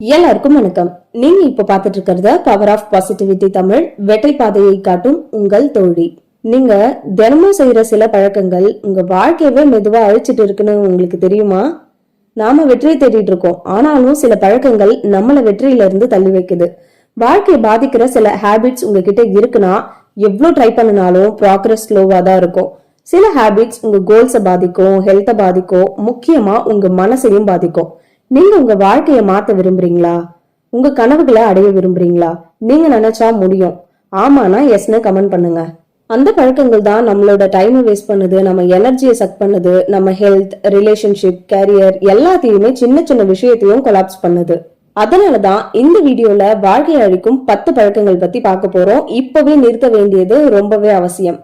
எல்லாருக்கும் வணக்கம். நீங்க இப்ப பார்த்துட்டு இருக்கிறது பவர் ஆஃப் பாசிட்டிவிட்டி தமிழ் வெற்றி பாதையை காட்டும் உங்கள் தோழி. நீங்க தினமும் செய்யற சில பழக்கங்கள் உங்க வாழ்க்கையவே மெதுவா அழிச்சிட்டு இருக்குன்னு உங்களுக்கு தெரியுமா? நாம வெற்றியை தேடிட்டு இருக்கோம் ஆனாலும் சில பழக்கங்கள் நம்மள வெற்றியில இருந்து தள்ளி வைக்குது. வாழ்க்கையை பாதிக்கிற சில ஹேபிட்ஸ் உங்ககிட்ட இருக்குன்னா எவ்வளவு ட்ரை பண்ணினாலும் ப்ராக்ரஸ் ஸ்லோவா தான் இருக்கும். சில ஹேபிட்ஸ் உங்க கோல்ஸை பாதிக்கும் ஹெல்த்தை பாதிக்கும் முக்கியமா உங்க மனசையும் பாதிக்கும். நீங்க உங்க வாழ்க்கைய மாத்த விரும்புறீங்களா? உங்க கனவுகளை அடைய விரும்புறீங்களா? நீங்க நினைச்சா முடியும். ஆமானா எஸ்னு கமெண்ட் பண்ணுங்க. அந்த பழக்கங்கள் தான் நம்மளோட டைமை வேஸ்ட் பண்ணுது நம்ம எனர்ஜியை சக் பண்ணுது நம்ம ஹெல்த் ரிலேஷன்ஷிப் கேரியர் எல்லாத்தையுமே சின்ன சின்ன விஷயத்தையும் கொலாப்ஸ் பண்ணுது. அதனாலதான் இந்த வீடியோல வாழ்க்கையை அழிக்கும் பத்து பழக்கங்கள் பத்தி பார்க்க போறோம். இப்பவே நிறுத்த வேண்டியது ரொம்பவே அவசியம்.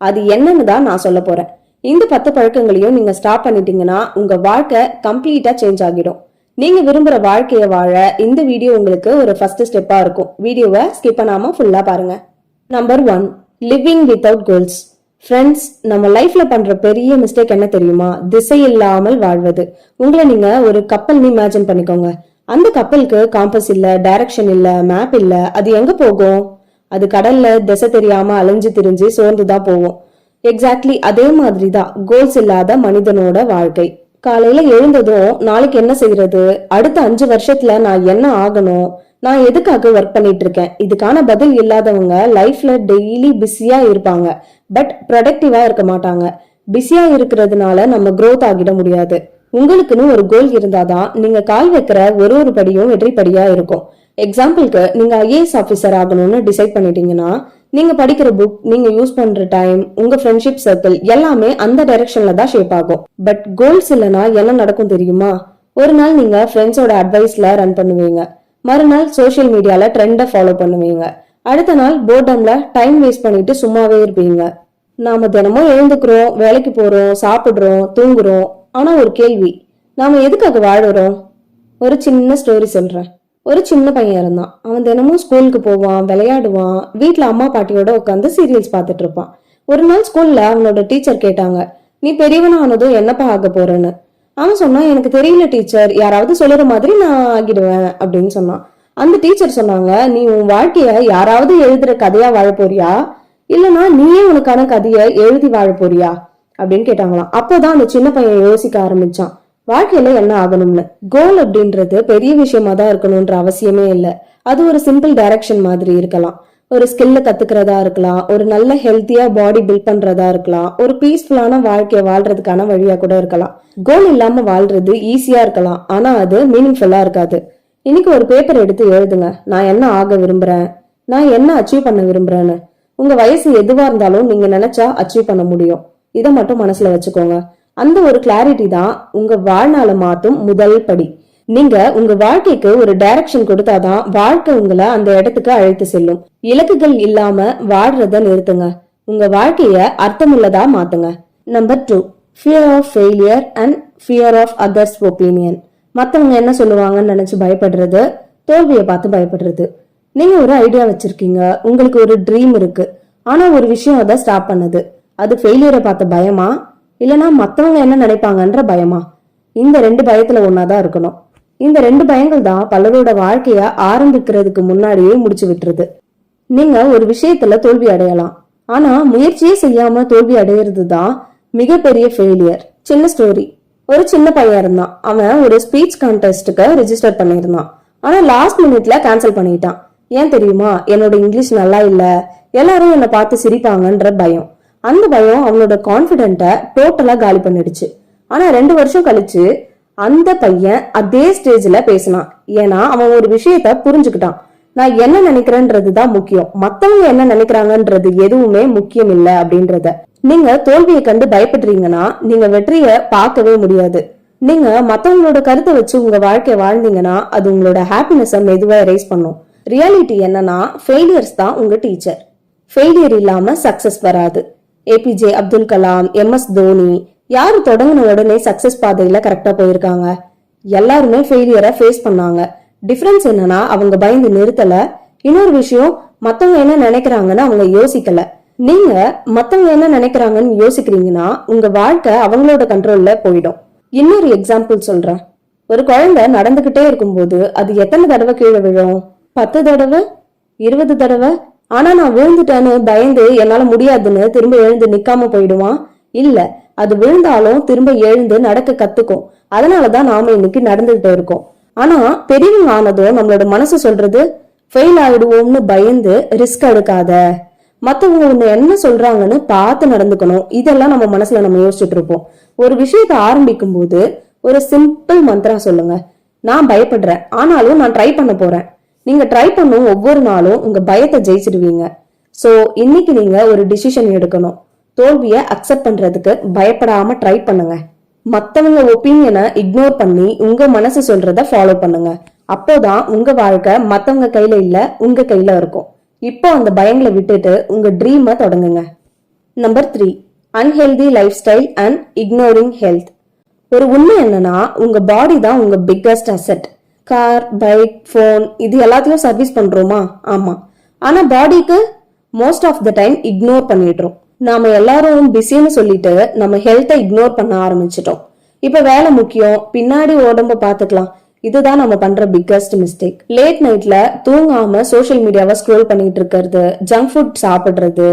அது என்னன்னு தான் நான் சொல்ல போறேன். இந்த பத்து பழக்கங்களையும் நீங்க ஸ்டாப் பண்ணிட்டீங்கன்னா உங்க வாழ்க்கை கம்ப்ளீட்டா சேஞ்ச் ஆகிடும். நீங்க விரும்புற வாழ்க்கையை வாழ இந்த வீடியோ உங்களுக்கு ஒரு ஃபர்ஸ்ட் ஸ்டெப்பா இருக்கும். வீடியோவை ஸ்கிப் பண்ணாம ஃபுல்லா பாருங்க. Number one living without goals friends நம்ம லைஃப்ல பண்ற பெரிய மிஸ்டேக் என்ன தெரியுமா? திசை இல்லாமல் வாழ்வது. உங்களை நீங்க ஒரு கப்பல்னு இமேஜின் பண்ணிக்கோங்க. அந்த கப்பலுக்கு காம்பஸ் இல்ல டைரக்ஷன் இல்ல மேப் இல்ல அது எங்க போகும்? அது கடல்ல திசை தெரியாம அலைஞ்சு திரிஞ்சு சோர்ந்து தான் போகும். எக்ஸாக்ட்லி அதே மாதிரி தான் கோல்ஸ் இல்லாத மனிதனோட வாழ்க்கை. காலையில எழுந்ததும் நாளைக்கு என்ன செய்யறது அடுத்த அஞ்சு வருஷத்துல நான் என்ன ஆகணும்? நான் எதுக்காக ஒர்க் பண்ணிட்டு இருக்கேன்? இதுக்கான பதில் இல்லாதவங்க லைஃப்ல டெய்லி பிஸியா இருப்பாங்க. பட் ப்ரொடக்டிவா இருக்க மாட்டாங்க. பிஸியா இருக்கிறதுனால நம்ம க்ரோத் ஆகிட முடியாது. உங்களுக்குன்னு ஒரு கோல் இருந்தாதான் நீங்க கால் வைக்கிற ஒரு ஒரு படியும் வெற்றி படியா இருக்கும். எக்ஸாம்பிளுக்கு நீங்க ஐஏஎஸ் ஆபீசர் ஆகணும்னு டிசைட் பண்ணிட்டீங்கன்னா நீங்க படிக்கிற புக் நீங்க யூஸ் பண்ற டைம் உங்க ஃப்ரெண்ட்ஷிப் சர்க்கிள் எல்லாமே அந்த டைரக்ஷன்ல தான் ஷேப் ஆகும். பட் கோல்ஸ் இல்லைன்னா என்ன நடக்கும் தெரியுமா? ஒரு நாள் நீங்க ஃப்ரெண்ட்ஸோட அட்வைஸ்ல ரன் பண்ணுவீங்க. மறுநாள் சோஷியல் மீடியால ட்ரெண்டை ஃபாலோ பண்ணுவீங்க. அடுத்த நாள் போர்டம்ல டைம் வேஸ்ட் பண்ணிட்டு சும்மாவே இருப்பீங்க. நாம தினமும் எழுந்துக்கிறோம் வேலைக்கு போறோம் சாப்பிடுறோம் தூங்குறோம். ஆனா ஒரு கேள்வி நாம எதுக்காக வாழறோம்? ஒரு சின்ன ஸ்டோரி சொல்றேன். ஒரு சின்ன பையன் இருந்தான். அவன் தினமும் ஸ்கூலுக்கு போவான் விளையாடுவான். வீட்டில் அம்மா பாட்டியோட உட்காந்து சீரியல்ஸ் பார்த்துட்டு இருப்பான். ஒரு நாள் ஸ்கூல்ல அவனோட டீச்சர் கேட்டாங்க நீ பெரியவனானதும் என்னப்பா ஆக போறேன்னு? அவன் சொன்னான் எனக்கு தெரியல டீச்சர் யாராவது சொல்லுற மாதிரி நான் ஆகிடுவேன் அப்படின்னு சொன்னான். அந்த டீச்சர் சொன்னாங்க நீ உன் வாழ்க்கைய யாராவது எழுதுற கதையா வாழ போறியா? இல்லனா நீயே உனக்கான கதையை எழுதி வாழ போறியா? அப்படின்னு கேட்டாங்களாம். அப்போதான் அந்த சின்ன பையன் யோசிக்க ஆரம்பிச்சான். வாழ்க்கையில என்ன ஆகணும்னு? கோல் அப்படின்றது பெரிய விஷயமா தான் இருக்கணும்ன்ற அவசியமே இல்லை. அது ஒரு சிம்பிள் டைரக்ஷன் மாதிரி இருக்கலாம். ஒரு ஸ்கில்ல கத்துக்கிறதா இருக்கலாம். ஒரு நல்ல ஹெல்த்தியா பாடி பில்ட் பண்றதா இருக்கலாம். ஒரு பீஸ்ஃபுல்லான வாழ்க்கையை வாழ்றதுக்கான வழியா கூட இருக்கலாம். கோல் இல்லாம வாழ்றது ஈஸியா இருக்கலாம். ஆனா அது மீனிங்ஃபுல்லா இருக்காது. இன்னைக்கு ஒரு பேப்பர் எடுத்து எழுதுங்க. நான் என்ன ஆக விரும்புறேன்? நான் என்ன அச்சீவ் பண்ண விரும்புறேன்னு? உங்க வயசு எதுவா இருந்தாலும் நீங்க நினைச்சா அச்சீவ் பண்ண முடியும். இதை மட்டும் மனசுல வச்சுக்கோங்க. அந்த ஒரு கிளாரிட்டி தான் உங்க வாழ்நாளை மாத்தும் முதல் படி. நீங்க உங்க வாழ்க்கைக்கு ஒரு டைரக்ஷன் கொடுத்தாதான் வாழ்க்கை உங்களை அந்த இடத்துக்கு அழைத்து செல்லும். இலக்குகள் இல்லாம வாழ்றத நிறுத்துங்க. உங்க வாழ்க்கைய அர்த்தமுள்ளதா மாத்துங்க. Number two fear of failure and fear of others opinion மத்தவங்க என்ன சொல்லுவாங்கன்னு நினைச்சு பயப்படுறது தோல்வியை பார்த்து பயப்படுறது. நீங்க ஒரு ஐடியா வச்சிருக்கீங்க உங்களுக்கு ஒரு ட்ரீம் இருக்கு. ஆனா ஒரு விஷயம் அதை ஸ்டாப் பண்ணுது. அது ஃபெயிலியரை பார்த்த பயமா? இல்லனா மத்தவங்க என்ன நினைப்பாங்கன்ற பயமா? இந்த ரெண்டு பயத்துல ஒன்னாதான் இருக்கணும். இந்த ரெண்டு பயங்கள் தான் பலரோட வாழ்க்கைய ஆரம்பிக்கிறதுக்கு முன்னாடியே முடிச்சு விட்டுருது. நீங்க ஒரு விஷயத்துல தோல்வி அடையலாம். ஆனா முயற்சியே செய்யாம தோல்வி அடையிறது தான் மிகப்பெரிய ஃபெயிலியர் சின்ன ஸ்டோரி ஒரு சின்ன பையன் இருந்தான். அவன் ஒரு ஸ்பீச் கான்டெஸ்ட்டுக்கு ரெஜிஸ்டர் பண்ணியிருந்தான். ஆனா லாஸ்ட் மினிட்ல கேன்சல் பண்ணிட்டான். ஏன் தெரியுமா? என்னோட இங்கிலீஷ் நல்லா இல்ல. எல்லாரும் என்னை பார்த்து சிரிப்பாங்கன்ற பயம். அந்த பயம் அவனோட கான்ஃபிடென்ட்டை டோட்டலாக காலி பண்ணிடுச்சு. ஆனால் ரெண்டு வருஷம் கழிச்சு அந்த பையன் அதே ஸ்டேஜில் பேசினான். ஏன்னா அவன் ஒரு விஷயத்த புரிஞ்சுக்கிட்டான். நான் என்ன நினைக்கிறேன்றது தான் முக்கியம். மத்தவங்க என்ன நினைக்கிறாங்கன்றது எதுவுமே முக்கியம் இல்லை அப்படின்றத. நீங்க தோல்வியை கண்டு பயப்படுறீங்கன்னா நீங்க வெற்றிய பார்க்கவே முடியாது. நீங்க மத்தவங்களோட கருத்தை வச்சு உங்க வாழ்க்கைய வாழ்ந்தீங்கன்னா அது உங்களோட ஹாப்பினஸ மெதுவா எரேஸ் பண்ணும். ரியாலிட்டி என்னன்னா ஃபெயிலியர்ஸ் தான் உங்க டீச்சர் ஃபெயிலியர் இல்லாம சக்சஸ் வராது. APJ Abdul Kalam M S Dhoni யாரு தொடங்கின உடனே சக்சஸ் பாதையில கரெக்டா போயிருக்காங்க. எல்லாருமே ஃபெயிலியரை ஃபேஸ் பண்ணாங்க. டிஃபரன்ஸ் என்னன்னா அவங்க பயந்து நிறுத்தல. இன்னொரு விஷயம் மத்தவங்க என்ன நினைக்கிறாங்கன்னு அவங்க யோசிக்கல. நீங்க மத்தவங்க என்ன நினைக்கிறாங்கன்னு யோசிக்கிறீங்கன்னா உங்க வாழ்க்கை அவங்களோட கண்ட்ரோல்ல போயிடும். இன்னொரு எக்ஸாம்பிள் சொல்றேன். ஒரு குழந்தை நடந்துகிட்டே இருக்கும்போது அது எத்தனை தடவை கீழே விழும்? பத்து தடவை? இருபது தடவை? ஆனா நான் விழுந்துட்டேன்னு பயந்து என்னால முடியாதுன்னு திரும்ப எழுந்து நிக்காம போயிடுவான்? இல்ல அது விழுந்தாலும் திரும்ப எழுந்து நடக்க கத்துக்கும். அதனாலதான் நாம இன்னைக்கு நடந்துகிட்டு இருக்கோம். ஆனா பெரியவங்க ஆனதும் நம்மளோட மனசு சொல்றது ஃபெயில் ஆயிடுவோம்னு பயந்து ரிஸ்க் எடுக்காத. மத்தவங்க உன்னை என்ன சொல்றாங்கன்னு பார்த்து நடந்துக்கணும். இதெல்லாம் நம்ம மனசுல நம்ம யோசிச்சுட்டு இருப்போம். ஒரு விஷயத்த ஆரம்பிக்கும் போது ஒரு சிம்பிள் மந்திரா சொல்லுங்க. நான் பயப்படுறேன். ஆனாலும் நான் ட்ரை பண்ண போறேன். நீங்க ட்ரை பண்ணும் ஒவ்வொரு நாளும் உங்க பயத்தை ஜெயிச்சிடுவீங்க. சோ இன்னைக்கு நீங்க ஒரு டிசிஷன் எடுக்கணும். தோல்வியை அக்செப்ட் பண்றதுக்கு பயப்படாம ட்ரை பண்ணுங்க. மத்தவங்க ஒப்பீனியனை இக்னோர் பண்ணி உங்க மனசு சொல்றத ஃபாலோ பண்ணுங்க. அப்போதான் உங்க வாழ்க்கை மத்தவங்க கையில இல்ல உங்க கையில இருக்கும். இப்போ அந்த பயங்களை விட்டுட்டு உங்க ட்ரீமை தொடங்குங்க. Number three unhealthy lifestyle and ignoring health ஒரு உண்மை என்னன்னா உங்க பாடி தான் உங்க biggest asset car bike phone இது எல்லாத்தையும் சர்வீஸ் பண்றோமா? ஆமா. ஆனா பாடிக்கு most of the time ignore பண்ணிடுறோம். நாம எல்லாரும் பிஸின்னு சொல்லிட்டு நம்ம ஹெல்த்தை இக்னோர் பண்ண ஆரம்பிச்சிட்டோம். இப்ப வேலை முக்கியம் பின்னாடி உடம்ப பாத்துக்கலாம் இதுதான் நம்ம பண்ற பிக்கஸ்ட் மிஸ்டேக் லேட் நைட்ல தூங்காம சோஷியல் மீடியாவை ஸ்க்ரோல் பண்ணிட்டு இருக்கிறது ஜங்க் ஃபுட் சாப்பிடுறது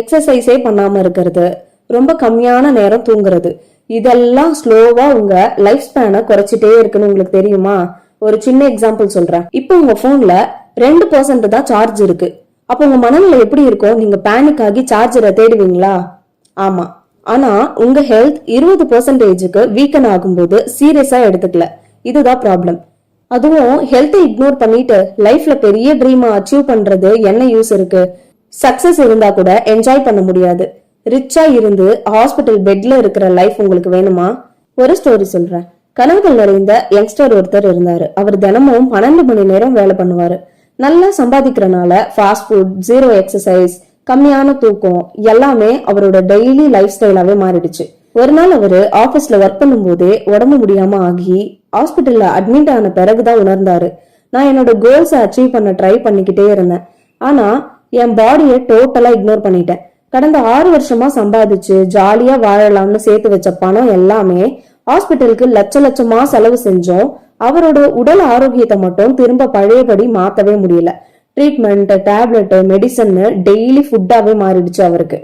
எக்ஸசைஸே பண்ணாம இருக்கிறது ரொம்ப கம்மியான நேரம் தூங்குறது. இதெல்லாம் ஸ்லோவா உங்க லைஃப் ஸ்பேனை குறைச்சிட்டே இருக்குன்னு உங்களுக்கு தெரியுமா? ஒரு சின்ன எக்ஸாம்பிள் சொல்றேன். இப்போ உங்க போன்ல ரெண்டு பர்சன்ட் தான் சார்ஜ் இருக்கு. அப்போ உங்க மனநிலை எப்படி இருக்கும் நீங்க பேனிக் ஆகி சார்ஜரை தேடுவீங்களா? ஆமா. ஆனா உங்க ஹெல்த் இருபது பர்சன்டேஜுக்கு வீக்கன் ஆகும்போது சீரியஸா எடுத்துக்கல. இதுதான் ப்ராப்ளம் அதுவும் ஹெல்த்தை இக்னோர் பண்ணிட்டு லைஃப்ல பெரிய ட்ரீமா அச்சீவ் பண்றது என்ன யூஸ் இருக்கு? சக்சஸ் இருந்தா கூட என்ஜாய் பண்ண முடியாது. ரிச்சா இருந்து ஹாஸ்பிட்டல் பெட்ல இருக்கிற லைஃப் உங்களுக்கு வேணுமா? ஒரு ஸ்டோரி சொல்றேன். கனவுகள் நிறைந்த யங்ஸ்டர் ஒருத்தர் இருந்தாரு. அவர் தினமும் பன்னெண்டு மணி நேரம் வேலை பண்ணுவாரு. நல்லா சம்பாதிக்கிறனால ஃபாஸ்ட் ஃபுட் ஜீரோ எக்ஸசைஸ் கம்மியான தூக்கம் எல்லாமே அவரோட டெய்லி லைஃப் ஸ்டைலாவே மாறிடுச்சு. ஒரு நாள் அவரு ஆபீஸ்ல ஒர்க் பண்ணும்போதே உடம்பு முடியாம ஆகி ஹாஸ்பிட்டல்ல அட்மிட் ஆன பிறகுதான் உணர்ந்தாரு. நான் என்னோட கோல்ஸை அச்சீவ் பண்ண ட்ரை பண்ணிக்கிட்டே இருந்தேன். ஆனா என் பாடியை டோட்டலா இக்னோர் பண்ணிட்டேன். கடந்த ஆறு வருஷமா சம்பாதிச்சு ஜாலியா வாழலாம்னு சேர்த்து வச்ச பணம் எல்லாமே ஹாஸ்பிட்டலுக்கு லட்ச லட்சமா செலவு செஞ்சோம். அவரோட உடல் ஆரோக்கியத்தை மட்டும் திரும்ப பழையபடி மாத்தவே முடியல. ட்ரீட்மெண்ட் டேப்லெட் மெடிசன் டெய்லி ஃபுட்டாவே மாறிடுச்சு அவருக்கு.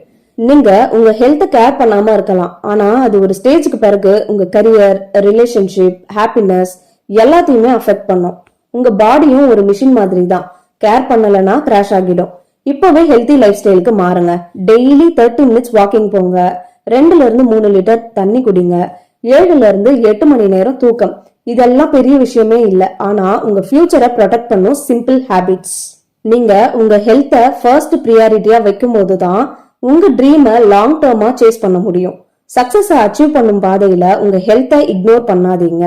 நீங்க உங்க ஹெல்த் கேர் பண்ணாம இருக்கலாம். ஆனா அது ஒரு ஸ்டேஜுக்கு பிறகு உங்க கரியர் ரிலேஷன்ஷிப் ஹாப்பினஸ் எல்லாத்தையுமே அஃபெக்ட் பண்ணும். உங்க பாடியும் ஒரு மிஷின் மாதிரி தான் கேர் பண்ணலனா கிராஷ் ஆகிடும். இப்பவே ஹெல்த்தி லைஃப் ஸ்டைலுக்கு மாறுங்க. டெய்லி தேர்ட்டி மினிட்ஸ் வாக்கிங் போங்க. ரெண்டுல இருந்து மூணு லிட்டர் தண்ணி குடிங்க. ஏழுல இருந்து எட்டு மணி நேரம் தூக்கம். இதெல்லாம் பெரிய விஷயமே இல்லை. ஆனா உங்க ஃபியூச்சரை ப்ரொடெக்ட் பண்ணும் சிம்பிள் ஹேபிட்ஸ் நீங்க உங்க ஹெல்த்தை ஃபர்ஸ்ட் ப்ரியாரிட்டியா வைக்கும் போது தான் உங்க ட்ரீமை லாங் டேர்மா சேஸ் பண்ண முடியும். சக்சஸை அச்சீவ் பண்ணும் பாதையில உங்க ஹெல்த்தை இக்னோர் பண்ணாதீங்க.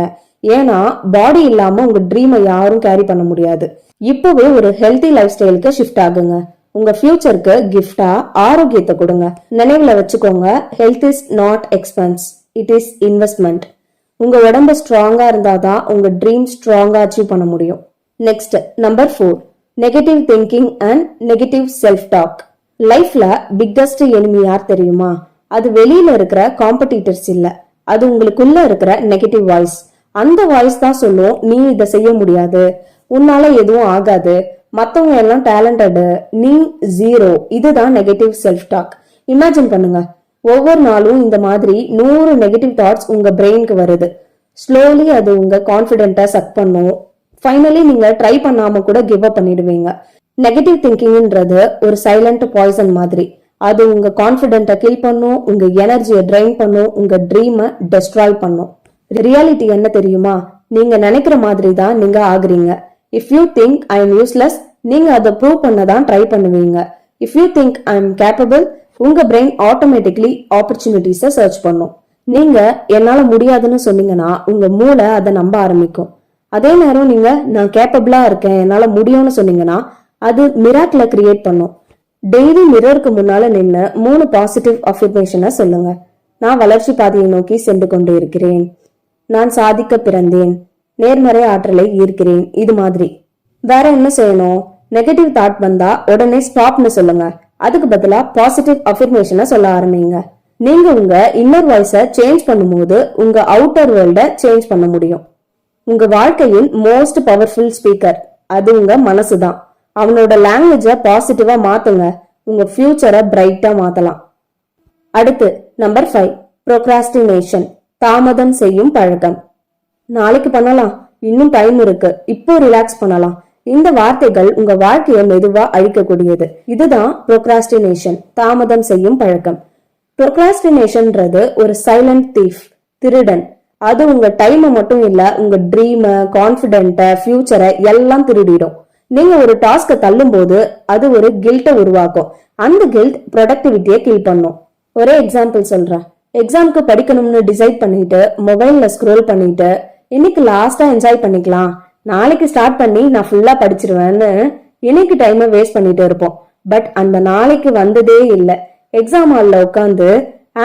ஏன்னா பாடி இல்லாம உங்க ட்ரீமை யாரும் கேரி பண்ண முடியாது. இப்பவே ஒரு ஹெல்த்தி லைஃப் ஸ்டைலுக்கு ஷிஃப்ட் ஆகுங்க. உங்க ஃபியூச்சருக்கு கிஃப்டா ஆரோக்கியத்தை கொடுங்க. நினைவுல வச்சுக்கோங்க health is not expense it is investment உங்க உடம்பு ஸ்ட்ராங்கா இருந்தாதான் உங்க ட்ரீம் ஸ்ட்ராங்கா அச்சீவ் பண்ண முடியும். Next number four negative thinking and negative self talk லைஃப்ல பிக்கஸ்ட் எனிமி யார் தெரியுமா? அது வெளியில இருக்கிற காம்படிட்டர்ஸ் இல்ல. அது உங்களுக்குள்ள இருக்கிற நெகட்டிவ் வாய்ஸ் அந்த வாய்ஸ் தான் சொல்லும் நீ இதை செய்ய முடியாது. உன்னால எதுவும் ஆகாது. மத்தவங்க எல்லாம் டேலண்டடு நீ ஜீரோ இதுதான் நெகட்டிவ் செல்ஃப் டாக் இமேஜின் பண்ணுங்க. ஒவ்வொரு நாளும் இந்த மாதிரி நூறு நெகட்டிவ் தாட்ஸ் உங்க பிரெயினுக்கு வருது. ஸ்லோலி அது உங்க கான்பிடென்ட்டை சக் பண்ணும். ஃபைனலி நீங்க ட்ரை பண்ணாம கூட கிவ் அப் பண்ணிடுவீங்க. நெகட்டிவ் திங்கிங்ன்றது ஒரு சைலண்ட் பாய்சன் மாதிரி. அது உங்க கான்பிடென்ட்டை கில் பண்ணும் உங்க எனர்ஜியை ட்ரைன் பண்ணும் உங்க ட்ரீமை டெஸ்ட்ராய் பண்ணும். ரியாலிட்டி என்ன தெரியுமா? நீங்க நினைக்கிற மாதிரி தான் நீங்க ஆகுறீங்க. If you think I am useless நீங்க அதை ப்ரூவ் பண்ண தான் ட்ரை பண்ணுவீங்க. If you think I am capable உங்க பிரெயின் ஆட்டோமேட்டிக்லி ஆப்பர்ச்சுனிட்டிஸை சர்ச் பண்ணும். நீங்க என்னால முடியாதுன்னு சொன்னீங்கன்னா உங்க மூளை அதை நம்ப ஆரம்பிக்கும். அதே நேரம் நீங்க நான் கேப்பபிளா இருக்கேன் என்னால முடியும்னு சொன்னீங்கன்னா அது மிராக்ல கிரியேட் பண்ணும். டெய்லி மிரருக்கு முன்னால நின்று மூணு பாசிட்டிவ் அஃபர்மேஷனை சொல்லுங்க. நான் வளர்ச்சி பாதையை நோக்கி சென்று கொண்டு இருக்கிறேன். நான் சாதிக்க பிறந்தேன். நேர்மறை ஆற்றலை ஈர்க்கிறேன். இது மாதிரி. வேற என்ன செய்யணும்? நெகட்டிவ் தாட் வந்தா உடனே ஸ்டாப்னு சொல்லுங்க. அதுக்கு பதிலா பாசிட்டிவ் அஃபர்மேஷனை சொல்ல ஆரம்பிங்க. நீங்க உங்க இன்னர் வாய்ஸ சேஞ்ச் பண்ணும்போது உங்க அவுட்டர் வேர்ல்ட சேஞ்ச் பண்ண முடியும். உங்க வாழ்க்கையின் மோஸ்ட் பவர்ஃபுல் ஸ்பீக்கர் அது உங்க மனசு தான் அவனோட லாங்குவேஜ பாசிட்டிவா மாத்துங்க. உங்க ஃபியூச்சரை பிரைட்டா மாத்தலாம். அடுத்து நம்பர் ஃபைவ் ப்ரோக்ராஸ்டினேஷன் தாமதம் செய்யும் பழக்கம். நாளைக்கு பண்ணலாம் இன்னும் டைம் இருக்கு. இப்போ ரிலாக்ஸ் பண்ணலாம். இந்த வார்த்தைகள் உங்க வாழ்க்கையை மெதுவா அழிக்கக்கூடியது. இதுதான் ப்ரோக்ராஸ்டினேஷன் தாமதம் செய்யும் பழக்கம். ப்ரோக்ராஸ்டினேஷன்ன்றது ஒரு சைலண்ட் தீஃப் திருடன். அது உங்க டைமை மட்டும் இல்ல உங்க ட்ரீமை கான்பிடென்ட்ட ஃபியூச்சரை எல்லாம் திருடிடும். நீங்க ஒரு டாஸ்கை தள்ளும் போது அது ஒரு கில்ட்டை உருவாக்கும். அந்த கில்ட் ப்ரொடக்டிவிட்டியை கில் பண்ணும். ஒரே எக்ஸாம்பிள் சொல்றேன். எக்ஸாம்க்கு படிக்கணும்னு டிசைட் பண்ணிட்டு மொபைல்ல ஸ்க்ரோல் பண்ணிட்டு இன்னைக்கு லாஸ்டா என்ஜாய் பண்ணிக்கலாம். நாளைக்கு ஸ்டார்ட் பண்ணி நான் ஃபுல்லாக படிச்சிருவேன்னு இன்னைக்கு டைமை வேஸ்ட் பண்ணிட்டு இருப்போம். பட் அந்த நாளைக்கு வந்ததே இல்லை. எக்ஸாம் ஹாலில் உட்காந்து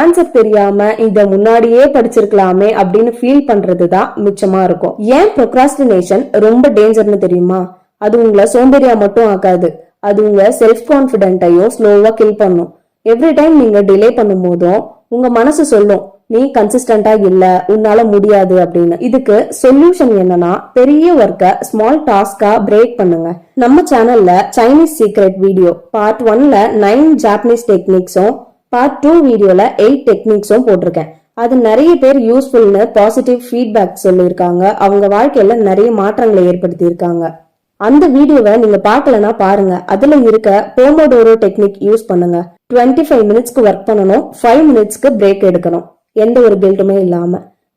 ஆன்சர் தெரியாம இத முன்னாடியே படிச்சிருக்கலாமே அப்படின்னு ஃபீல் பண்றது தான் மிச்சமா இருக்கும். ஏன் ப்ரொக்ராஸ்டினேஷன் ரொம்ப டேஞ்சர்னு தெரியுமா? அது உங்களை சோம்பேறியா மட்டும் ஆக்காது. அது உங்க செல்ஃப் கான்பிடென்ட்டையும் ஸ்லோவா கில் பண்ணும். எவ்ரி டைம் நீங்க டிலே பண்ணும் போதும் உங்க மனசு சொல்லும் நீ கன்சிஸ்டண்டா இல்ல உன்னால முடியாது அப்படின்னு. இதுக்கு சொல்யூஷன் என்னன்னா பெரிய ஒர்க்க ஸ்மால் டாஸ்கா பிரேக் பண்ணுங்க. நம்ம சேனல்ல சைனீஸ் சீக்ரெட் வீடியோ பார்ட் ஒன்ல நைன் ஜாப்பனீஸ் டெக்னிக்ஸும் பார்ட் டூ வீடியோல எயிட் டெக்னிக்ஸும் போட்டிருக்கேன். அது நிறைய பேர் யூஸ்ஃபுல்னு பாசிட்டிவ் ஃபீட்பேக் சொல்லியிருக்காங்க. அவங்க வாழ்க்கையில நிறைய மாற்றங்களை ஏற்படுத்தி இருக்காங்க அந்த வீடியோவை நீங்க பார்க்கலனா பாருங்க. அதுல இருக்க போமோடோரோ டெக்னிக் யூஸ் பண்ணுங்க. 25 ஃபைவ் மினிட்ஸ்க்கு ஒர்க் பண்ணணும். ஃபைவ் மினிட்ஸ்க்கு பிரேக் எடுக்கணும். எந்த ஒரு கில்ட்டுமே இல்லாம.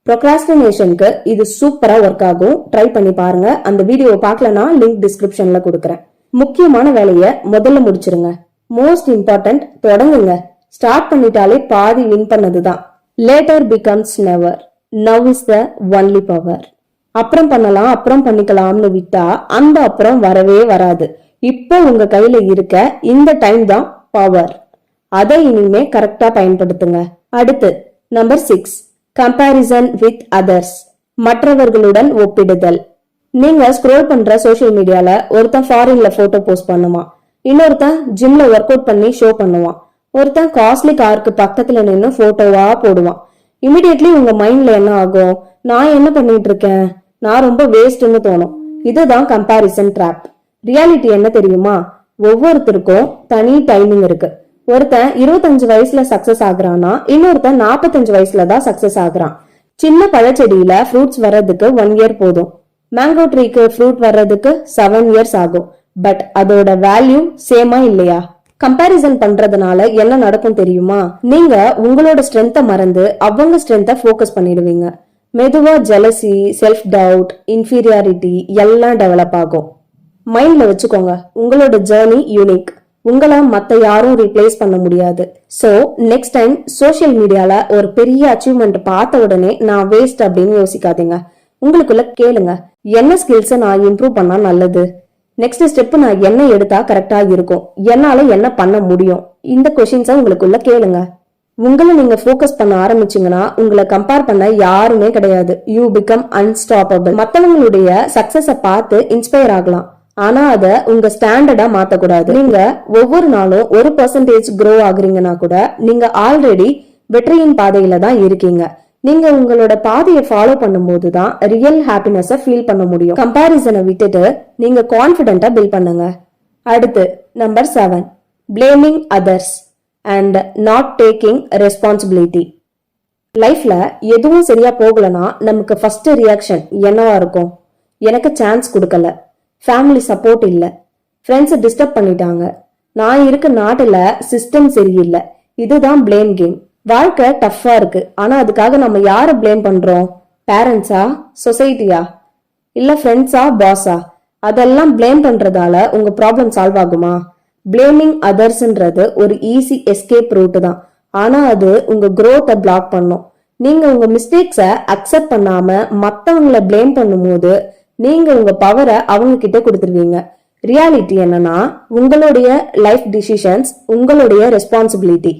ப்ரொக்ராஸ்டினேஷனுக்கு இது சூப்பரா ஒர்க் ஆகும். ட்ரை பண்ணி பாருங்க. அந்த வீடியோவை பார்க்கலனா லிங்க் டிஸ்கிரிப்ஷன்ல கொடுக்குறேன். முக்கியமான வேலையை முதல்ல முடிச்சிருங்க. மோஸ்ட் இம்பார்ட்டன்ட் தொடங்குங்க. ஸ்டார்ட் பண்ணிட்டாலே பாதி win பண்ணதுதான். Later becomes never now is the only power அப்புறம் பண்ணலாம் அப்புறம் பண்ணிக்கலாம்னு விட்டா அந்த அப்புறம் வரவே வராது. இப்போ உங்க கையில இருக்க இந்த டைம் தான் பவர் அதை இனிமே கரெக்டா பயன்படுத்துங்க. அடுத்து number six comparison with others மற்றவர்களுடன் ஒப்பிடுதல். நீங்க ஸ்க்ரோல் பண்ற சோஷியல் மீடியால ஒருத்தன் ஃபாரின்ல போட்டோ போஸ்ட் பண்ணுவான். இன்னொருத்தன் ஜிம்ல ஒர்க் அவுட் பண்ணி ஷோ பண்ணுவான். ஒருத்தன் காஸ்ட்லி காருக்கு பக்கத்துல நின்று போட்டோவா போடுவான். இமிடியட்லி உங்க மைண்ட்ல என்ன ஆகும்? நான் என்ன பண்ணிட்டு இருக்கேன்? நான் ரொம்ப வேஸ்ட்னு தோணும். இதுதான் கம்பாரிசன் ட்ராப் ரியாலிட்டி என்ன தெரியுமா? ஒவ்வொருத்தருக்கும் தனி டைமிங் இருக்கு. ஒருத்தன் இருபத்தஞ்சு வயசுல சக்சஸ் ஆகுறானா இன்னொருத்தன் நாற்பத்தஞ்சு வயசுல தான் சக்சஸ் ஆகுறான். சின்ன பழச்செடியில ஃப்ரூட்ஸ் வர்றதுக்கு ஒன் இயர் போதும். மேங்கோ ட்ரீக்கு ஃப்ரூட் வர்றதுக்கு செவன் இயர்ஸ் ஆகும். பட் அதோட வேல்யூ சேமா இல்லையா? கம்பாரிசன் பண்றதுனால என்ன நடக்கும் தெரியுமா? நீங்க உங்களோட ஸ்ட்ரென்த்தை மறந்து அவங்க ஸ்ட்ரென்த்தை ஃபோக்கஸ் பண்ணிடுவீங்க. மெதுவா ஜெலசி செல்ஃப் டவுட் இன்ஃபீரியாரிட்டி எல்லாம் டெவலப் ஆகும். மைண்ட்ல வச்சுக்கோங்க உங்களோட ஜேர்னி யூனிக் உங்களை மற்ற யாரும் ரீப்ளேஸ் பண்ண முடியாது. ஸோ நெக்ஸ்ட் டைம் சோஷியல் மீடியாவில் ஒரு பெரிய அச்சீவ்மெண்ட் பார்த்த உடனே நான் வேஸ்ட் அப்படின்னு யோசிக்காதீங்க. உங்களுக்குள்ள கேளுங்க. என்ன ஸ்கில்ஸை நான் இம்ப்ரூவ் பண்ணா நல்லது? நெக்ஸ்ட் ஸ்டெப் நான் என்ன எடுத்தா கரெக்டா இருக்கும்? என்னால என்ன பண்ண முடியும்? இந்த கொஷின்ஸை உங்களுக்குள்ள கேளுங்க. உங்களை நீங்க ஃபோக்கஸ் பண்ண ஆரம்பிச்சீங்கன்னா உங்களை கம்பேர் பண்ண யாருமே கிடையாது. யூ பிகம் அன்ஸ்டாப்பபிள் மத்தவங்களுடைய சக்சஸ பார்த்து இன்ஸ்பயர் ஆகலாம். ஆனா அத உங்க ஸ்டாண்டர்டா மாத்தக்கூடாது. நீங்க ஒவ்வொரு நாளும் ஒரு பர்சன்டேஜ் க்ரோ ஆகுறீங்கன்னா கூட நீங்க ஆல்ரெடி வெற்றியின் பாதையில தான் இருக்கீங்க. நீங்க உங்களோட பாதையை ஃபாலோ பண்ணும்போது தான் ரியல் ஹாப்பினஸ ஃபீல் பண்ண முடியும். கம்பாரிசனை விட்டுட்டு நீங்க கான்பிடண்டா பில் பண்ணுங்க. அடுத்து number seven blaming others and not taking responsibility லைஃப்ல எதுவும் சரியா போகலனா நமக்கு ஃபர்ஸ்ட் ரியாக்ஷன் என்னவா இருக்கும்? எனக்கு சான்ஸ் கொடுக்கல. ஃபேமிலி சப்போர்ட் இல்லை. ஃப்ரெண்ட்ஸை டிஸ்டர்ப் பண்ணிட்டாங்க. நான் இருக்க நாட்டில் சிஸ்டம் சரியில்லை. இதுதான் ப்ளேம் கேம் வாழ்க்கை டஃப்பாக இருக்கு. ஆனால் அதுக்காக நம்ம யாரை ப்ளேம் பண்ணுறோம் பேரண்ட்ஸா சொசைட்டியா இல்லை ஃப்ரெண்ட்ஸா பாஸா அதெல்லாம் ப்ளேம் பண்ணுறதால உங்கள் ப்ராப்ளம் சால்வ் ஆகுமா? பிளேமிங் அதர்ஸ்ன்றது ஒரு ஈஸி எஸ்கேப் ரூட்டு தான். ஆனால் அது உங்கள் க்ரோத்தை பிளாக் பண்ணும். நீங்கள் உங்கள் மிஸ்டேக்ஸை அக்செப்ட் பண்ணாமல் மற்றவங்களை ப்ளேம் பண்ணும்போது நீங்க உங்க பவரை அவங்க கிட்ட கொடுத்துருவீங்க. ரியாலிட்டி என்னன்னா உங்களுடைய லைஃப் டிசிஷன்ஸ் உங்களுடைய ரெஸ்பான்சிபிலிட்டி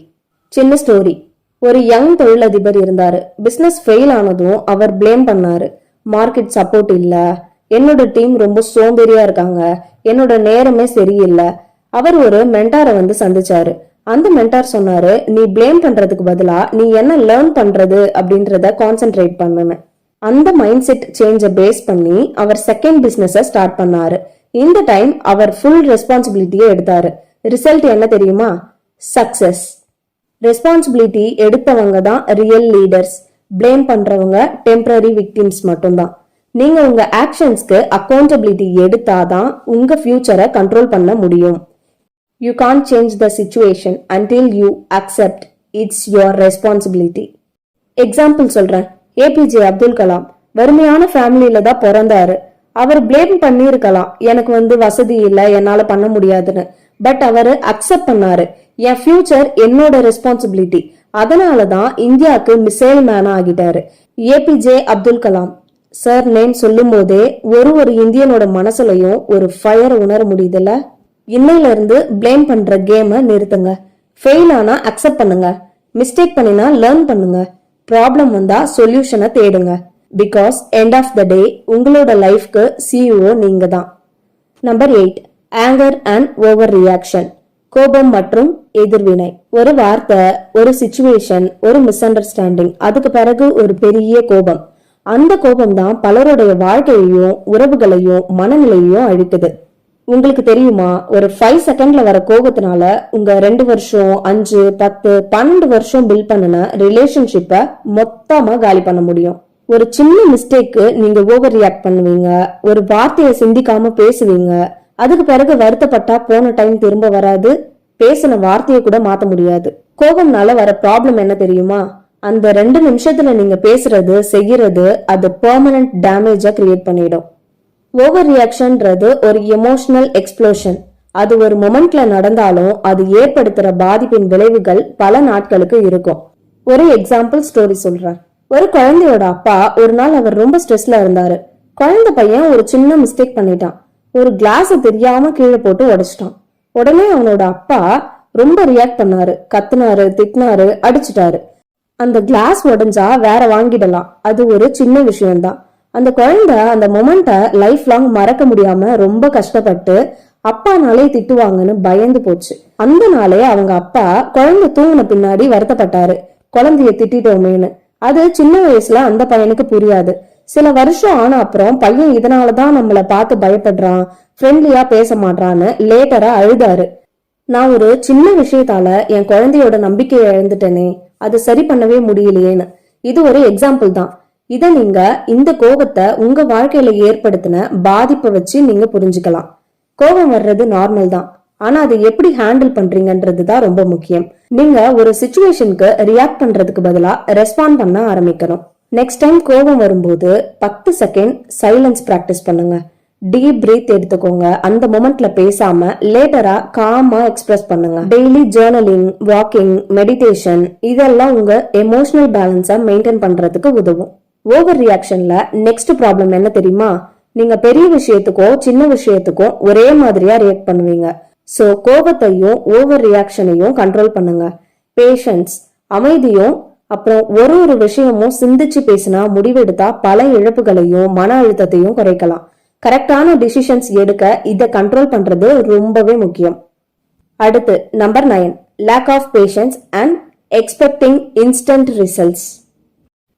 சின்ன ஸ்டோரி ஒரு யங் தொழிலதிபர் இருந்தாரு. பிசினஸ் ஃபெயில் ஆனதும் அவர் ப்ளேம் பண்ணாரு. மார்க்கெட் சப்போர்ட் இல்ல. என்னோட டீம் ரொம்ப சோம்பேறியா இருக்காங்க. என்னோட நேரமே சரியில்லை. அவர் ஒரு மென்டாரை வந்து சந்திச்சாரு. அந்த மென்டார் சொன்னாரு நீ ப்ளேம் பண்றதுக்கு பதிலா நீ என்ன லேர்ன் பண்றது? அப்படின்றத கான்சென்ட்ரேட் பண்ணுன்னு. அந்த மைண்ட் செட் சேஞ்சை பேஸ் பண்ணி அவர் செகண்ட் பிஸ்னஸை ஸ்டார்ட் பண்ணாரு. இந்த டைம் அவர் ஃபுல் ரெஸ்பான்சிபிலிட்டியை எடுத்தாரு. ரிசல்ட் என்ன தெரியுமா? சக்சஸ் ரெஸ்பான்சிபிலிட்டி எடுத்தவங்க தான் ரியல் லீடர்ஸ் ப்ளேம் பண்றவங்க டெம்பரரி விக்டிம்ஸ் மட்டும்தான். நீங்க உங்க ஆக்ஷன்ஸ்க்கு அக்கௌண்டபிலிட்டி எடுத்தாதான் உங்க ஃபியூச்சரை கண்ட்ரோல் பண்ண முடியும். You can't change the situation until you accept it's your responsibility example சொல்றேன். ஏபிஜே அப்துல் கலாம். வறுமையான ஃபேமிலியில தான் பிறந்தாரு. அவர் ப்ளேம் பண்ணியிருக்கலாம். எனக்கு வந்து வசதி இல்லை என்னால பண்ண முடியாதுன்னு. பட் அவர் அக்செப்ட் பண்ணாரு. என் ஃபியூச்சர் என்னோட ரெஸ்பான்சிபிலிட்டி அதனால தான் இந்தியாவுக்கு மிசைல் மேன் ஆகிட்டாரு. APJ Abdul Kalam. Sir name சொல்லும் போதே ஒரு ஒரு இந்தியனோட மனசுலயும் ஒரு ஃபயர் உணர முடியுதுல்ல? இன்னையில இருந்து ப்ளேம் பண்ற கேமை நிறுத்துங்க. ஃபெயில் ஆனா அக்செப்ட் பண்ணுங்க. மிஸ்டேக் பண்ணினா லேர்ன் பண்ணுங்க. ப்ராப்ளம் வந்தா சொல்யூஷனை தேடுங்க. Because end of the day உங்களோட லைஃப்க்கு சிஇஓ நீங்க தான் number eight anger and over reaction கோபம் மற்றும் எதிர்வினை. ஒரு வார்த்தை ஒரு சுச்சுவேஷன் ஒரு மிஸ் அண்டர்ஸ்டாண்டிங் அதுக்கு பிறகு ஒரு பெரிய கோபம். அந்த கோபம் தான் பலருடைய வாழ்க்கையையும் உறவுகளையும் மனநிலையையும் அழிக்குது. உங்களுக்கு தெரியுமா? ஒரு ஃபைவ் செகண்ட்ல வர கோபத்தினால உங்க ரெண்டு வருஷம் அஞ்சு பத்து பன்னெண்டு வருஷம் பில் பண்ணின ரிலேஷன்ஷிப்பை மொத்தமா காலி பண்ண முடியும். ஒரு சின்ன மிஸ்டேக்கு நீங்க ஓவர் ரியாக்ட் பண்ணுவீங்க. ஒரு வார்த்தையை சிந்திக்காம பேசுவீங்க. அதுக்கு பிறகு வருத்தப்பட்டா போன டைம் திரும்ப வராது. பேசின வார்த்தையை கூட மாத்த முடியாது. கோபம்னால வர ப்ராப்ளம் என்ன தெரியுமா? அந்த ரெண்டு நிமிஷத்துல நீங்க பேசுறது செய்யறது அது பெர்மனன்ட் டேமேஜா கிரியேட் பண்ணிடும். ஓவர் ரியாக்ஷன்ன்றது ஒரு எமோஷனல் எக்ஸ்ப்ளோஷன் அது ஒரு மொமெண்ட்ல நடந்தாலும் அது ஏற்படுத்துற பாதிப்பின் விளைவுகள் பல நாட்களுக்கு இருக்கும். ஒரு எக்ஸாம்பிள் ஸ்டோரி சொல்றேன். ஒரு குழந்தையோட அப்பா ஒரு நாள் அவர் ரொம்ப ஸ்ட்ரெஸ்ல இருந்தாரு. குழந்தை பையன் ஒரு சின்ன மிஸ்டேக் பண்ணிட்டான். ஒரு கிளாஸை தெரியாம கீழே போட்டு உடைச்சிட்டான். உடனே அவனோட அப்பா ரொம்ப ரியாக்ட் பண்ணாரு. கத்துனாரு திட்டினாரு அடிச்சிட்டாரு. அந்த கிளாஸ் உடஞ்சா வேற வாங்கிடலாம். அது ஒரு சின்ன விஷயம்தான். அந்த குழந்தை அந்த மொமெண்ட்டை லைஃப் லாங் மறக்க முடியாம ரொம்ப கஷ்டப்பட்டு அப்பானாலே திட்டுவாங்கன்னு பயந்து போச்சு. அந்த நாளே அவங்க அப்பா குழந்தை தூங்கின பின்னாடி வருத்தப்பட்டாரு. குழந்தைய திட்டிட்டோமேன்னு. அது சின்ன வயசுல அந்த பையனுக்கு புரியாது. சில வருஷம் ஆன அப்புறம் பையன் இதனாலதான் நம்மள பார்த்து பயப்படுறான் ஃப்ரெண்ட்லியா பேச மாட்டான்னு லேட்டரா அழுதாரு. நான் ஒரு சின்ன விஷயத்தால என் குழந்தையோட நம்பிக்கையை இழந்துட்டேனே அது சரி பண்ணவே முடியலையேன்னு. இது ஒரு எக்ஸாம்பிள் தான். இதை நீங்க இந்த கோபத்தை உங்க வாழ்க்கையில ஏற்படுத்தின பாதிப்பை வச்சு நீங்க புரிஞ்சுக்கலாம். கோபம் வர்றது நார்மல் தான். ஆனா அதை எப்படி ஹேண்டில் பண்றீங்கன்றது தான் ரொம்ப முக்கியம். நீங்க ஒரு சுச்சுவேஷனுக்கு ரியாக்ட் பண்றதுக்கு பதிலா ரெஸ்பாண்ட் பண்ண ஆரம்பிக்கணும். நெக்ஸ்ட் டைம் கோபம் வரும்போது பத்து செகண்ட் சைலன்ஸ் ப்ராக்டிஸ் பண்ணுங்க. டீப் பிரீத் எடுத்துக்கோங்க. அந்த மொமெண்ட்ல பேசாம லேட்டரா காமா எக்ஸ்பிரஸ் பண்ணுங்க. டெய்லி ஜேர்னலிங் வாக்கிங் மெடிடேஷன் இதெல்லாம் உங்க எமோஷனல் பேலன்ஸை மெயின்டைன் பண்றதுக்கு உதவும். ஓவர் ரியாக்ஷன்ல நெக்ஸ்ட் ப்ராப்ளம் என்ன தெரியுமா? நீங்க பெரிய விஷயத்துக்கோ சின்ன விஷயத்துக்கோ ஒரே மாதிரியா ரியாக்ட் பண்ணுவீங்க. சோ கோபத்தையும் ஓவர் ரியாக்ஷனையும் கண்ட்ரோல் பண்ணுங்க. பேஷன்ஸ் அமைதியும் அப்புறம் ஒரு ஒரு விஷயமும் சிந்திச்சு பேசினா முடிவெடுத்தா பல இழப்புகளையும் மன அழுத்தத்தையும் குறைக்கலாம். கரெக்டான டிசிஷன்ஸ் எடுக்க இதை கண்ட்ரோல் பண்றது ரொம்பவே முக்கியம். அடுத்து number nine lack of patience and expecting instant results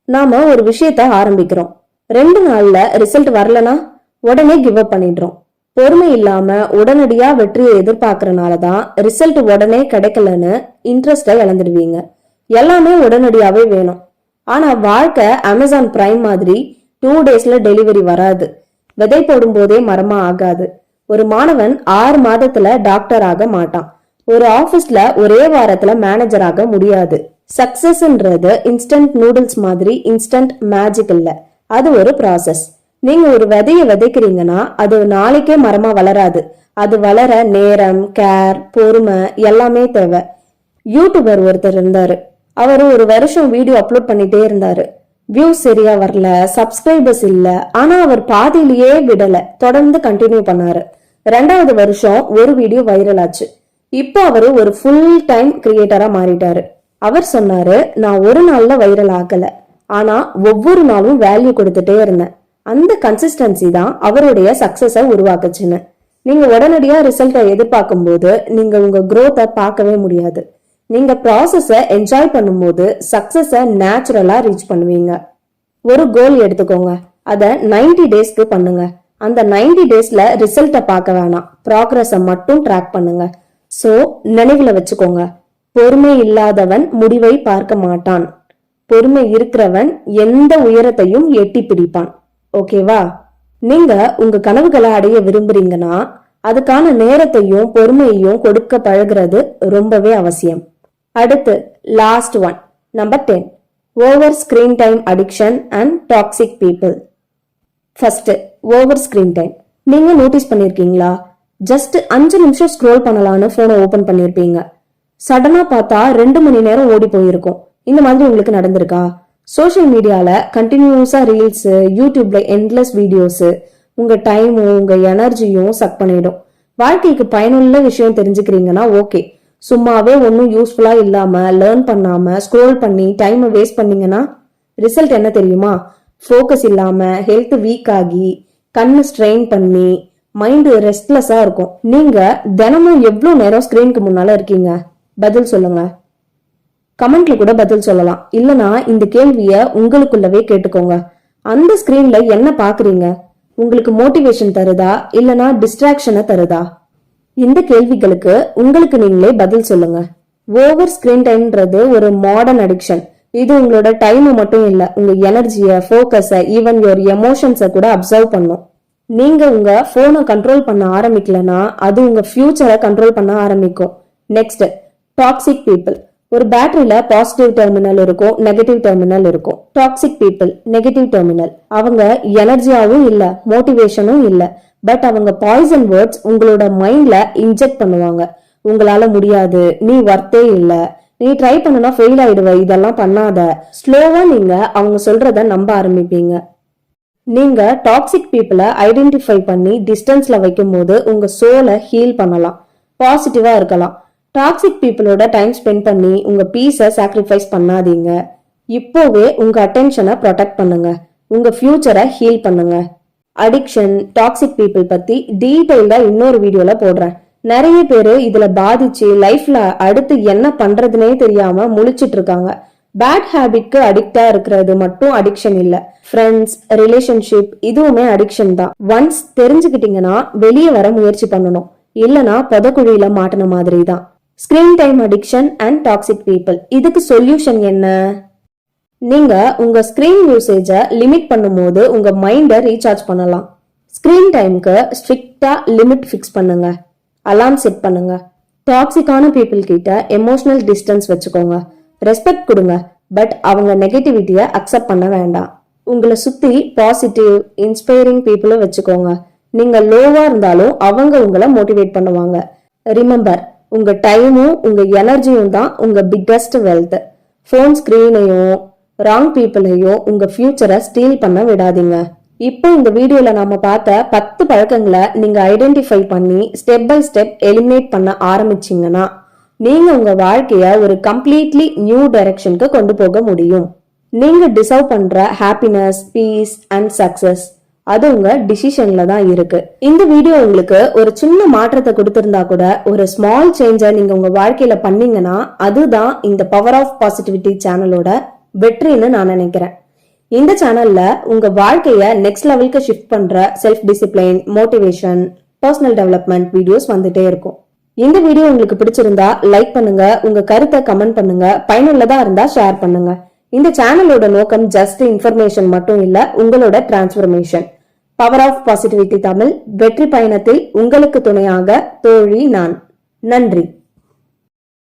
நாம ஒரு விஷயத்த ஆரம்பிக்கிறோம். ரெண்டு நாள்ல ரிசல்ட் வரலனா உடனே கிவ் அப் பண்ணிடுறோம். பொறுமை இல்லாம உடனடியா வெற்றியை எதிர்பார்க்கறனால தான் ரிசல்ட் உடனே கிடைக்கலன்னு இன்ட்ரெஸ்டை இழந்துடுவீங்க. எல்லாமே உடனடியாவே வேணும். ஆனா வாழ்க்கை அமேசான் பிரைம் மாதிரி டூ டேஸ்ல டெலிவரி வராது. விதை போடும் போதே மரமா ஆகாது. ஒரு மாணவன் ஆறு மாதத்துல டாக்டர் ஆக மாட்டான். ஒரு ஆபீஸ்ல ஒரே வாரத்துல மேனேஜர் ஆக முடியாது. சக்ஸஸ்ன்றது இன்ஸ்டன்ட் நூடுல்ஸ் மாதிரி இன்ஸ்டன்ட் மேஜிக் இல்லை. அது ஒரு ப்ராசஸ் நீங்க ஒரு விதையை விதைக்கிறீங்கன்னா அது நாளைக்கே மரமா வளராது. அது வளர நேரம் கேர் பொறுமை எல்லாமே தேவை. யூடியூபர் ஒருத்தர் இருந்தாரு. அவர் ஒரு வருஷம் வீடியோ அப்லோட் பண்ணிட்டே இருந்தாரு. வியூஸ் சரியா வரல சப்ஸ்கிரைபர்ஸ் இல்ல. ஆனா அவர் பாதியிலேயே விடல. தொடர்ந்து கண்டினியூ பண்ணாரு. ரெண்டாவது வருஷம் ஒரு வீடியோ வைரல் ஆச்சு. இப்போ அவரு ஒரு ஃபுல் டைம் கிரியேட்டரா மாறிட்டாரு. அவர் சொன்னாரு நான் ஒரு நாள்ல வைரல் ஆகல. ஆனா ஒவ்வொரு நாளும் வேல்யூ கொடுத்துட்டே இருந்தேன். அந்த கன்சிஸ்டன்சி தான் அவருடைய சக்சஸை உருவாக்குச்சுன்னு. நீங்க உடனடியா ரிசல்ட்டை எதிர்பார்க்கும் போது நீங்க உங்க குரோத்தை பார்க்கவே முடியாது. நீங்க ப்ராசஸ என்ஜாய் பண்ணும்போது சக்சஸ நேச்சுரலா ரீச் பண்ணுவீங்க. ஒரு கோல் எடுத்துக்கோங்க. அதை 90 டேஸ்க்கு பண்ணுங்க. அந்த 90 டேஸ்ல ரிசல்ட்டை பார்க்க வேணாம். ப்ராக்ரஸை மட்டும் ட்ராக் பண்ணுங்க. ஸோ நினைவில் வச்சுக்கோங்க. பொறுமை இல்லாதவன் முடிவை பார்க்க மாட்டான். பொறுமை இருக்கிறவன் எந்த உயரத்தையும் எட்டி பிடிப்பான். ஓகேவா? நீங்க உங்க கனவுகளை அடைய விரும்புறீங்கன்னா அதுக்கான நேரத்தையும் பொறுமையையும் கொடுக்க பழகுறது ரொம்பவே அவசியம். அடுத்து last one number ten over screen time addiction and toxic people first over screen time நீங்க நோட்டீஸ் பண்ணிருக்கீங்களா? ஜஸ்ட் அஞ்சு நிமிஷம் ஸ்க்ரோல் பண்ணலான்னு போனை ஓபன் பண்ணிருப்பீங்க. சடனா பார்த்தா ரெண்டு மணி நேரம் ஓடி போயிருக்கும். இந்த மாதிரி உங்களுக்கு நடந்திருக்கா? சோஷியல் மீடியால கண்டினியூஸா ரீல்ஸ் யூடியூப்ல எண்ட்லெஸ் வீடியோஸ் உங்க டைமும் உங்க எனர்ஜியும் சக் பண்ணிடும். வாழ்க்கைக்கு பயனுள்ள விஷயம் தெரிஞ்சுக்கிறீங்கன்னா ஓகே சும்மாவே ஒன்றும் யூஸ்ஃபுல்லா இல்லாம லேர்ன் பண்ணாம ஸ்க்ரோல் பண்ணி டைமை வேஸ்ட் பண்ணீங்கன்னா ரிசல்ட் என்ன தெரியுமா? ஃபோக்கஸ் இல்லாம ஹெல்த் வீக் ஆகி கண்ணு ஸ்ட்ரெயின் பண்ணி மைண்டு ரெஸ்ட்லெஸ்ஸாக இருக்கும். நீங்கள் தினமும் எவ்வளோ நேரம் ஸ்க்ரீனுக்கு முன்னால் இருக்கீங்க? பதில் சொல்லுங்க. கமெண்ட்ல கூட பதில் சொல்லலாம். இல்லனா இந்த கேள்விய உங்களுக்குள்ளவே கேட்டுக்கோங்க. அந்த ஸ்கிரீன்ல என்ன பாக்குறீங்க? உங்களுக்கு மோட்டிவேஷன் தருதா? இல்லனா டிஸ்ட்ராக்ஷனை தருதா? இந்த கேள்விகளுக்கு உங்களுக்கு நீங்களே பதில் சொல்லுங்க. ஓவர் ஸ்கிரீன் டைம்ன்றது ஒரு மாடர்ன் அடிக்ஷன் இது உங்களோட டைம் மட்டும் இல்ல உங்க எனர்ஜிய ஃபோக்கஸ ஈவன் யோர் எமோஷன்ஸை கூட அப்சர்வ் பண்ணும். நீங்க உங்க போனை கண்ட்ரோல் பண்ண ஆரம்பிக்கலனா அது உங்க ஃபியூச்சரை கண்ட்ரோல் பண்ண ஆரம்பிக்கும். நெக்ஸ்ட் டாக்ஸிக் பீப்புள் ஒரு பேட்டரியில பாசிட்டிவ் டெர்மினல் இருக்கும் நெகட்டிவ் டெர்மினல் இருக்கும். டாக்ஸிக் பீப்புள் நெகட்டிவ் டெர்மினல் அவங்க எனர்ஜியாவும் இல்ல மோட்டிவேஷனும் இல்ல. பட் அவங்க பாய்சன் வேர்ட்ஸ் உங்களோட மைண்ட்ல இன்ஜெக்ட் பண்ணுவாங்க. உங்களால முடியாது நீ ஒர்த்தே இல்ல. நீ ட்ரை பண்ணனா ஃபெயில் ஆயிடுவ இதெல்லாம் பண்ணாத. ஸ்லோவா நீங்க அவங்க சொல்றத நம்ப ஆரம்பிப்பீங்க. நீங்க டாக்ஸிக் பீப்புளை ஐடென்டிஃபை பண்ணி டிஸ்டன்ஸ்ல வைக்கும்போது உங்க சோலை ஹீல் பண்ணலாம். பாசிட்டிவா இருக்கலாம். டாக்ஸிக் பீப்புளோட டைம் ஸ்பெண்ட் பண்ணி உங்க பீஸை சாக்ரிஃபைஸ் பண்ணாதீங்க. இப்போவே உங்க அட்டென்ஷனை ப்ரொடெக்ட் பண்ணுங்க. உங்க ஃபியூச்சரை ஹீல் பண்ணுங்க. அடிக்ஷன் டாக்ஸிக் பீப்புள் பத்தி டீடைல்டா இன்னொரு வீடியோல போடுறேன். நிறைய பேர் இதுல பாதிச்சு லைஃப்ல அடுத்து என்ன பண்றதுனே தெரியாம முழிச்சிட்டு இருக்காங்க. பேட் ஹேபிட்க்கு அடிக்டா இருக்கிறது மட்டும் அடிக்ஷன் இல்ல. ஃப்ரெண்ட்ஸ் ரிலேஷன்ஷிப் இதுவுமே அடிக்ஷன் தான். ஒன்ஸ் தெரிஞ்சுக்கிட்டீங்கன்னா வெளியே வர முயற்சி பண்ணணும். இல்லனா புதக்குழியில மாட்டின மாதிரி தான். Screen time addiction and toxic people இதுக்கு சொல்யூஷன் என்ன? நீங்க உங்க ஸ்கிரீன் யூசேஜை லிமிட் பண்ணும்போது உங்க மைண்டை ரீசார்ஜ் பண்ணலாம். ஸ்கிரீன் டைம்க்கு ஸ்ட்ரிக்டா லிமிட் ஃபிக்ஸ் பண்ணுங்க. அலார்ம் செட் பண்ணுங்க. டாக்ஸிக்கான பீப்புள் கிட்ட எமோஷனல் டிஸ்டன்ஸ் வச்சுக்கோங்க. ரெஸ்பெக்ட் கொடுங்க. பட் அவங்க நெகட்டிவிட்டியை அக்செப்ட் பண்ண வேண்டாம். உங்களை சுத்தி பாசிட்டிவ் இன்ஸ்பைரிங் பீப்புளும் வச்சுக்கோங்க. நீங்க லோவா இருந்தாலும் அவங்க உங்களை மோட்டிவேட் பண்ணுவாங்க. ரிமெம்பர் உங்க டைமும் உங்க எனர்ஜியும் தான் உங்க பிக்கஸ்ட் வெல்த் ஃபோன் ஸ்க்ரீனையும் ராங் பீப்புளையும் உங்க ஃபியூச்சரை ஸ்டீல் பண்ண விடாதீங்க. இப்போ இந்த வீடியோல நாம பார்த்த பத்து பழக்கங்களை நீங்க ஐடென்டிஃபை பண்ணி ஸ்டெப் பை ஸ்டெப் எலிமினேட் பண்ண ஆரம்பிச்சிங்கன்னா நீங்க உங்க வாழ்க்கைய ஒரு கம்ப்ளீட்லி நியூ டைரக்ஷனுக்கு கொண்டு போக முடியும். நீங்க டிசர்வ் பண்ற ஹாப்பினஸ் பீஸ் அண்ட் சக்சஸ் அது உங்க டிசிஷன்ல தான் இருக்கு. இந்த வீடியோ உங்களுக்கு ஒரு சின்ன மாற்றத்தை கொடுத்திருந்தா கூட ஒரு ஸ்மால் சேஞ்சை நீங்க உங்க வாழ்க்கையில பண்ணீங்கன்னா அதுதான் இந்த பவர் ஆஃப் பாசிட்டிவிட்டி சேனலோட வெற்றின்னு நான் நினைக்கிறேன். இந்த சேனல்ல உங்க வாழ்க்கைய நெக்ஸ்ட் லெவலுக்கு ஷிஃப்ட் பண்ற self discipline motivation personal development videos வந்துட்டே இருக்கும். இந்த வீடியோ உங்களுக்கு பிடிச்சிருந்தா லைக் பண்ணுங்க. உங்க கருத்தை கமெண்ட் பண்ணுங்க. பயனுள்ளதா இருந்தா ஷேர் பண்ணுங்க. இந்த சேனலோட நோக்கம் ஜஸ்ட் இன்ஃபர்மேஷன் மட்டும் இல்ல உங்களோட transformation power of positivity Tamil வெற்றி பயணத்தில் உங்களுக்கு துணையாக தோழி நான். நன்றி.